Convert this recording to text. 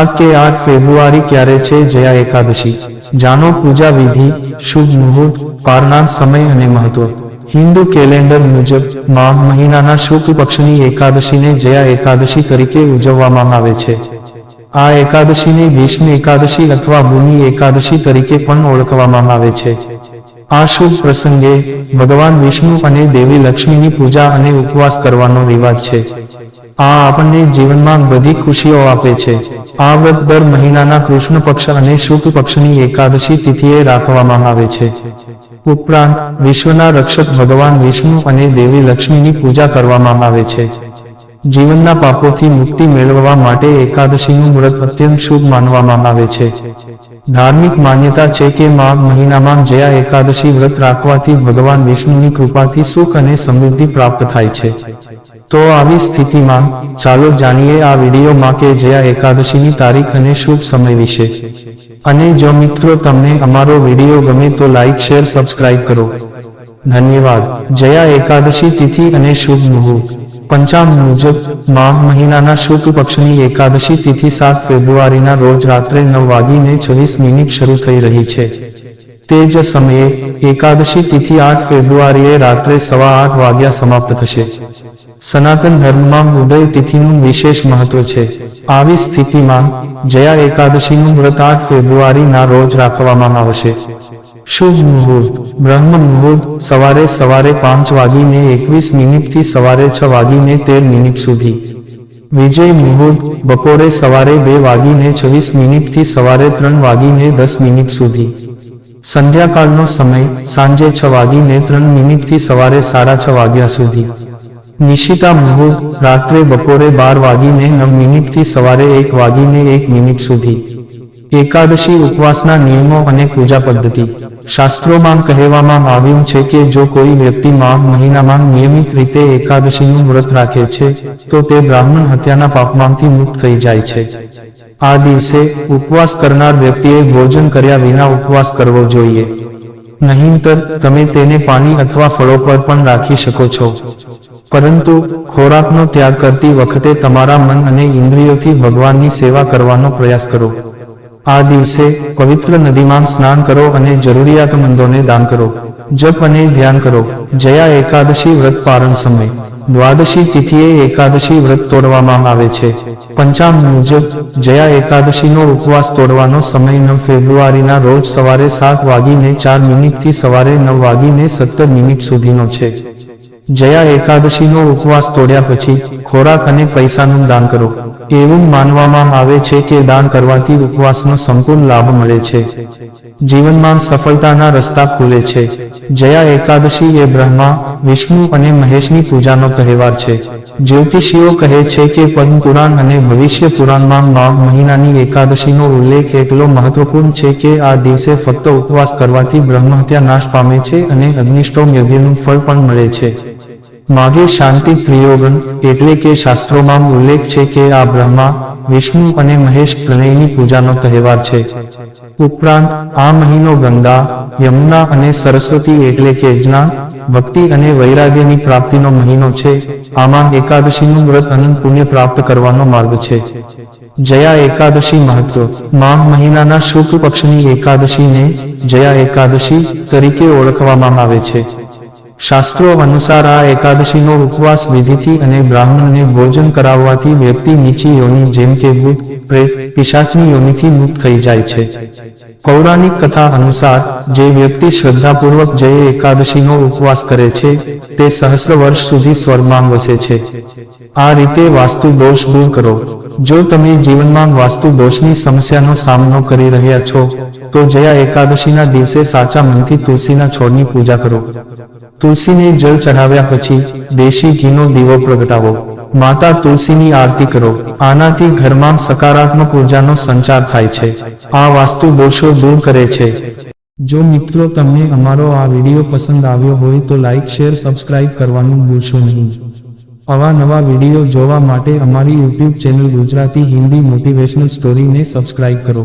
સાત કે આઠ ફેબ્રુઆરી ક્યારે છે જયા એકાદશી? જાણો, પૂજા વિધિ, શુભ મુહૂર્ત પારનાર સમય અને મહત્વ. હિન્દુ કેલેન્ડર મુજબમાં મહિનાના શુક્લ પક્ષની એકાદશીને જયા એકાદશી તરીકે ઉજવવામાં આવે છે. આ એકાદશીને ભીષ્મ એકાદશી અથવા ભૂમિ એકાદશી તરીકે પણ ઓળખવામાં આવે છે. આ શુભ પ્રસંગે ભગવાન વિષ્ણુ અને દેવી લક્ષ્મીની પૂજા અને ઉપવાસ કરવાનો રિવાજ છે. આ આપણને જીવનમાં બધી ખુશીઓ આપે છે. આ વ્રત દર મહિનાના કૃષ્ણ પક્ષ અને શુક્લ પક્ષની એકાદશી તિથિએ રાખવામાં આવે છે. ઉપરાંત વિશ્વના રક્ષક ભગવાન વિષ્ણુ અને દેવી લક્ષ્મીની પૂજા કરવામાં આવે છે. જીવનના પાપોથી મુક્તિ મેળવવા માટે એકાદશીનું વ્રત અત્યંત શુભ માનવામાં આવે છે. ધાર્મિક માન્યતા છે કે માઘ મહિનામાં જયા એકાદશી વ્રત રાખવાથી ભગવાન વિષ્ણુની કૃપાથી સુખ અને સમૃદ્ધિ પ્રાપ્ત થાય છે. તો આવી સ્થિતિમાં ચાલો જાણીએ આ વિડીયોમાં કે જયા એકાદશીની તારીખ અને શુભ સમય વિશે. અને જો મિત્રો તમને અમારો વીડિયો ગમે તો લાઈક, શેર, સબસ્ક્રાઇબ કરો. ધન્યવાદ. જયા એકાદશી તિથિ અને શુભ મુહૂર્ત. પંચાંગ મુજબમાં મહિનાના શુક્લ પક્ષની એકાદશી તિથિ સાત ફેબ્રુઆરીના રોજ રાત્રે નવ વાગીને છવ્વીસ મિનિટ શરૂ થઈ રહી છે. તે જ સમયે એકાદશી તિથિ આઠ ફેબ્રુઆરીએ રાત્રે સવા આઠ વાગ્યા સમાપ્ત થશે. સનાતન ધર્મમાં ઉદય તિથિનું વિશેષ મહત્વ છે. આવી સ્થિતિમાં જયા એકાદશીનું વ્રત આઠ ફેબ્રુઆરીના રોજ રાખવામાં આવશે. શુભ મુહૂર્ત, બ્રહ્મ મુહૂર્ત, સવારે સવારે પાંચ વાગીને એકવીસ મિનિટથી સવારે છ વાગીને તેર મિનિટ સુધી. વિજય મુહૂર્ત, બપોરે સવારે બે વાગીને છવ્વીસ મિનિટથી સવારે ત્રણ વાગીને દસ મિનિટ સુધી. સંધ્યાકાળનો સમય સાંજે છ વાગીને ત્રણ મિનિટથી સવારે સાડા છ વાગ્યા સુધી. નિશિતા મુહૂર્ત રાત્રે બપોરે બાર વાગીને નવ મિનિટથી સવારે એક વાગીને એક મિનિટ સુધી. એકાદશી ઉપવાસના નિયમો અને પૂજા પદ્ધતિ. શાસ્ત્રોમાં કહેવામાં આવ્યું છે કે જો કોઈ વ્યક્તિ માઘ મહિનામાં નિયમિત રીતે એકાદશીનું વ્રત રાખે છે, તો તે બ્રાહ્મણ હત્યાના પાપમાંથી મુક્ત થઈ જાય છે. આ દિવસે ઉપવાસ કરનાર વ્યક્તિએ ભોજન કર્યા વિના ઉપવાસ કરવો જોઈએ. નહીંતર, તમે તેને પાણી અથવા ફળો પર પણ રાખી શકો છો. પરંતુ ખોરાકનો ત્યાગ કરતી વખતે તમારા મન અને ઇન્દ્રિયોથી ભગવાનની સેવા કરવાનો પ્રયાસ કરો. આ દિવસે પવિત્ર નદીમાં સ્નાન કરો અને જરૂરિયાતમંદોને દાન કરો. જપ અને ધ્યાન કરો. જયા એકાદશી વ્રત પારણ સમય. દ્વાદશી તિથિએ એકાદશી વ્રત તોડવામાં આવે છે. પંચાંગ મુજબ જયા એકાદશીનો ઉપવાસ તોડવાનો સમય નવ ફેબ્રુઆરીના રોજ સવારે સાત વાગીને ચાર મિનિટથી સવારે નવ વાગીને સત્તર મિનિટ સુધીનો છે. જયા એકાદશીનો ઉપવાસ તોડ્યા પછી ખોરાક અને પૈસાનું દાન કરો. એવું માનવામાં આવે છે કે દાન કરવાથી ઉપવાસનો સંપૂર્ણ લાભ મળે છે. જીવનમાં સફળતાના રસ્તા ખુલે છે. જયા એકાદશી એ બ્રહ્મા, વિષ્ણુ અને મહેશની પૂજાનો તહેવાર છે. જ્યોતિષીઓ કહે છે કે પદ્મ પુરાણ અને ભવિષ્ય પુરાણમાં માઘ મહિનાની એકાદશીનો ઉલ્લેખ એટલો મહત્વપૂર્ણ છે કે આ દિવસે ફક્ત ઉપવાસ કરવાથી બ્રહ્મહત્યા નાશ પામે છે અને અગ્નિષ્ટોમ યજ્ઞનું ફળ પણ મળે છે. માગે શાંતિ ત્રિયોગન એટલે કે શાસ્ત્રોમાં ઉલ્લેખ છે કે આ બ્રહ્મા વિષ્ણુ અને મહેશ ત્રણેયની પૂજાનો તહેવાર છે. ઉપરાંત આ મહિનો ગંગા, યમુના અને સરસ્વતી એટલે કે જ્ઞાન ભક્તિ અને વૈરાગ્યની પ્રાપ્તિનો મહિનો છે. આમાં એકાદશીનું વ્રત અનંત પુણ્ય પ્રાપ્ત કરવાનો માર્ગ છે. જયા એકાદશી મહત્વ. માઘ મહિનાના શુક્લ પક્ષની એકાદશીને જયા એકાદશી તરીકે ઓળખવામાં આવે છે. શાસ્ત્રો અનુસાર આ એકાદશીનો ઉપવાસ વિધિથી અને બ્રાહ્મણને ભોજન કરાવવાથી વ્યક્તિ નીચી યોની, જેમ કે ભૂત પ્રેત, પિશાચની યોનિથી મુક્ત થઈ જાય છે. પૌરાણિક કથા અનુસાર જે વ્યક્તિ શ્રદ્ધાપૂર્વક જે એકાદશીનો ઉપવાસ કરે છે, તે સહસ્ર વર્ષ સુધી સ્વર્ગમાં વસે છે. આ રીતે વાસ્તુ દોષ દૂર કરો. જો તમે જીવનમાં વાસ્તુ દોષની સમસ્યાનો સામનો કરી રહ્યા છો, તો જયા એકાદશીના દિવસે સાચા મનથી તુલસીના છોડની પૂજા કરો. તુલસીને જળ ચઢાવ્યા પછી દેશી ઘીનો દીવો પ્રગટાવો. માતા તુલસીની આરતી કરો. આનાથી ઘરમાં સકારાત્મક ઉર્જાનો સંચાર થાય છે. આ વાસ્તુ દોષો દૂર કરે છે. જો મિત્રો તમને અમારો આ વીડિયો પસંદ આવ્યો હોય તો લાઇક શેર, સબસ્ક્રાઇબ કરવાનું ભૂલશો નહીં. આવા નવા વીડિયો જોવા માટે અમારી YouTube channel Gujarati Hindi motivational સ્ટોરીને subscribe કરો.